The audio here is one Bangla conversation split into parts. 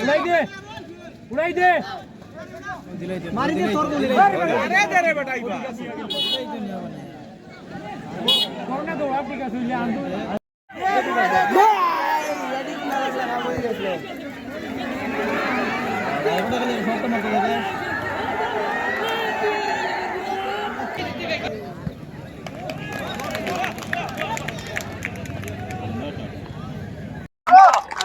উড়াই দে উড়াই দে মারি দে তোর আরে দে রে বেটা ইবা করোনা তো আপনি কাছে লিয়ে আনতো টিম টিম টিম ওই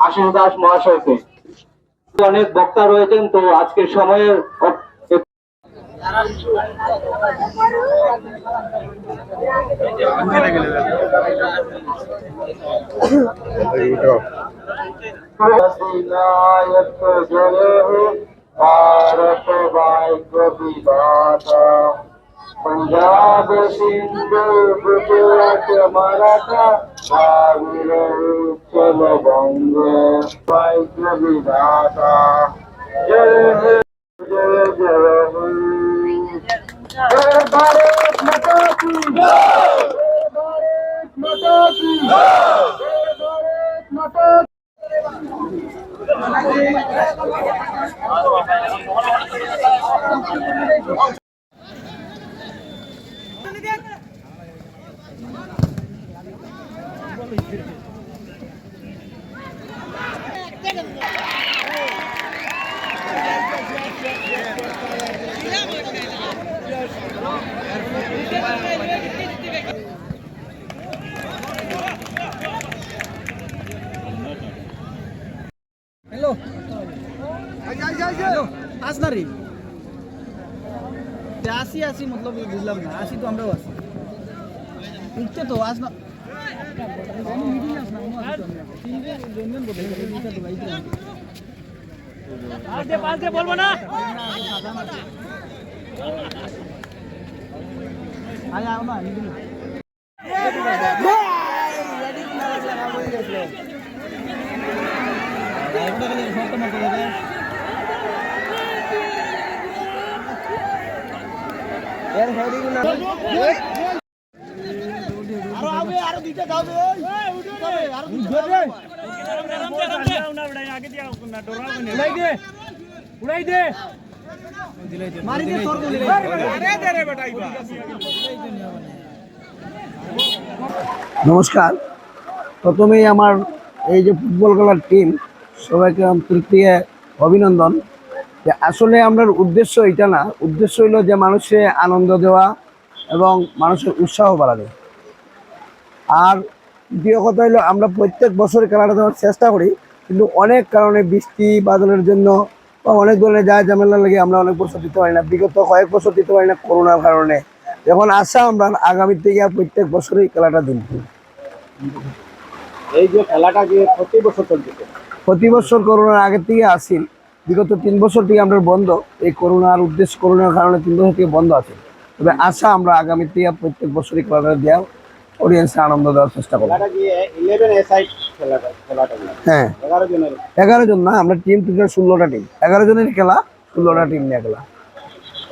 আশিস দাস মহাশয়কে অনেক বক্তা রয়েছেন তো আজকের সময়ের विनायक जय भारत बाइक विवादा पंजाब सिंधु मराठा चल बंग बाइक विधाता जय जय जय जय भारत माता की जय। হ্যালো। হ্যালো আস না রে আসি আসি মতলব বুঝলাম না। আসি তো আমরাও আসি। উঠতে তো আস না। বলব আয় আও না মিটিং এর হেডিং না আরও আবে আরও দুইটা দাও বে আরও দুইটা উড়াই দে উড়াই দে মারি দে তোর গুলি আরে দে রে বেটা ইবা নমস্কার প্রথমেই আমার এই যে ফুটবল খেলার টিম সবাইকে থেকে অভিনন্দন। যে আসলে আমরা উদ্দেশ্য এটা না, উদ্দেশ্য হইল যে মানুষে আনন্দ দেওয়া এবং মানুষের উৎসাহ বাড়ানো। আর দ্বিতীয় কথা হলো আমরা প্রত্যেক বছর খেলাটা দেওয়ার চেষ্টা করি, কিন্তু অনেক কারণে বৃষ্টি বাদলের জন্য বা অনেক ধরনের যা ঝামেলা লাগে আমরা অনেক বছর দিতে পারি না। বিগত কয়েক বছর দিতে পারি না করোনার কারণে। এখন আশা আমরা আগামী থেকে প্রত্যেক বছরই খেলাটা দিন। এই যে খেলাটা যে প্রতি বছর চলতেছে? প্রতি বছর করোনার আগের থেকে আসিল বিগত তিন বছর থেকে আমরা বন্ধ। এই করোনার উদ্দেশ্য করোনার কারণে তিন বছর থেকে বন্ধ আছে। তবে আশা আমরা আগামী থেকে প্রত্যেক বছরই খেলাটা দেওয়া অডিয়েন্সে আনন্দ দেওয়ার চেষ্টা করব। হ্যাঁ এগারো জন না আমরা টিম টোটাল ষোলোটা টিম এগারো জনের খেলা ষোলোটা টিম নিয়ে খেলা।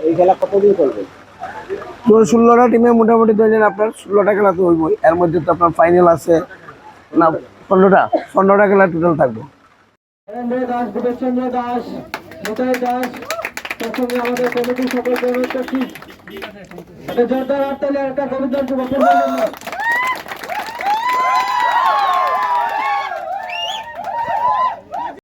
এই খেলা কতদিন চলবে? তো ষোলোটা টিমে মোটামুটি ধরেন আপনার ষোলোটা খেলা তো হইবই। এর মধ্যে তো আপনার ফাইনাল আছে। না পনেরোটা? পনেরোটা খেলা টোটাল থাকবে। দাস, ভূপেশচন্দ্র দাস, নিতাই দাস, তার সঙ্গে আমাদের কমিটির সকল কর্মচারী কি জোরদার হাততালি একটা কবিতার